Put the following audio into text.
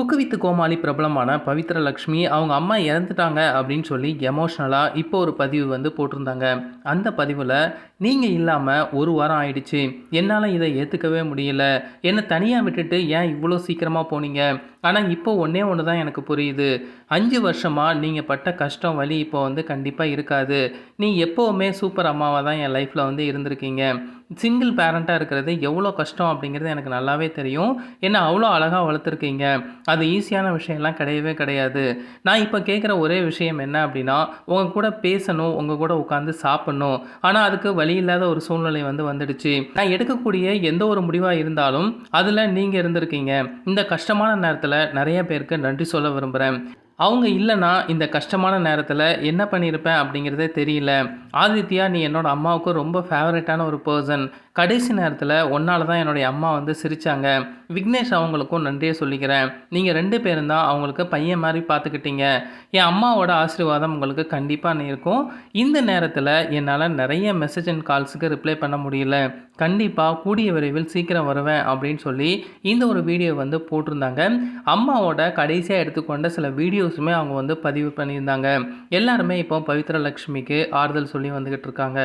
குக்கு with கோமாளி பிரபலமான பவித்ர லக்ஷ்மி அவங்க அம்மா இறந்துட்டாங்க அப்படின்னு சொல்லி எமோஷ்னலாக இப்போ ஒரு பதிவு வந்து போட்டிருந்தாங்க. அந்த பதிவில் நீங்கள் இல்லாமல் ஒரு வாரம் ஆயிடுச்சு. என்னால் இதை ஏற்றுக்கவே முடியல. என்னை தனியாக விட்டுட்டு ஏன் இவ்வளோ சீக்கிரமாக போனீங்க? ஆனால் இப்போ ஒன்றே ஒன்று தான் எனக்கு புரியுது. அஞ்சு வருஷமாக நீங்கள் பட்ட கஷ்டம் வலி இப்போ வந்து கண்டிப்பாக இருக்காது. நீ எப்போவுமே சூப்பர் அம்மாவாக தான் என் லைஃப்பில் வந்து இருந்திருக்கீங்க. சிங்கிள் பேரண்ட்டாக இருக்கிறது எவ்வளோ கஷ்டம் அப்படிங்கிறது எனக்கு நல்லாவே தெரியும். என்ன அவ்வளோ அழகாக வளர்த்துருக்கீங்க. அது ஈஸியான விஷயம்லாம் கிடையவே கிடையாது. நான் இப்போ கேட்குற ஒரே விஷயம் என்ன அப்படின்னா உங்கள் கூட பேசணும் உங்கள் கூட உட்காந்து சாப்பிட்ணும். ஆனால் அதுக்கு வழி இல்லாத ஒரு சூழ்நிலை வந்து வந்துடுச்சு. நான் எடுக்கக்கூடிய எந்த ஒரு முடிவாக இருந்தாலும் அதில் நீங்கள் இருந்திருக்கீங்க. இந்த கஷ்டமான நேரத்தில் நிறைய பேருக்கு நன்றி சொல்ல விரும்புகிறேன் அவங்க இல்லைன்னா இந்த கஷ்டமான நேரத்தில் என்ன பண்ணியிருப்பேன் அப்படிங்கிறதே தெரியல. ஆதித்யா நீ என்னோடய அம்மாவுக்கு ரொம்ப ஃபேவரட்டான ஒரு பர்சன் கடைசி நேரத்தில் ஒன்னால தான் என்னுடைய அம்மா வந்து சிரித்தாங்க விக்னேஷ் அவங்களுக்கும் நன்றியை சொல்லிக்கிறேன். நீங்கள் ரெண்டு பேரும் தான் அவங்களுக்கு பையன் மாதிரி பார்த்துக்கிட்டீங்க என் அம்மாவோட ஆசீர்வாதம் உங்களுக்கு கண்டிப்பாக இருக்கும். இந்த நேரத்தில் என்னால் நிறைய மெசேஜ் அண்ட் கால்ஸுக்கு ரிப்ளை பண்ண முடியல. கண்டிப்பாக கூடிய விரைவில் சீக்கிரம் வருவேன் அப்படின்னு சொல்லி இந்த ஒரு வீடியோ வந்து போட்டிருந்தாங்க. அம்மாவோட கடைசியாக எடுத்துக்கொண்ட சில வீடியோஸுமே அவங்க வந்து பதிவு பண்ணியிருந்தாங்க. எல்லாருமே இப்போ பவித்ரலக்ஷ்மிக்கு ஆறுதல் சொல்லி வந்துக்கிட்டு இருக்காங்க.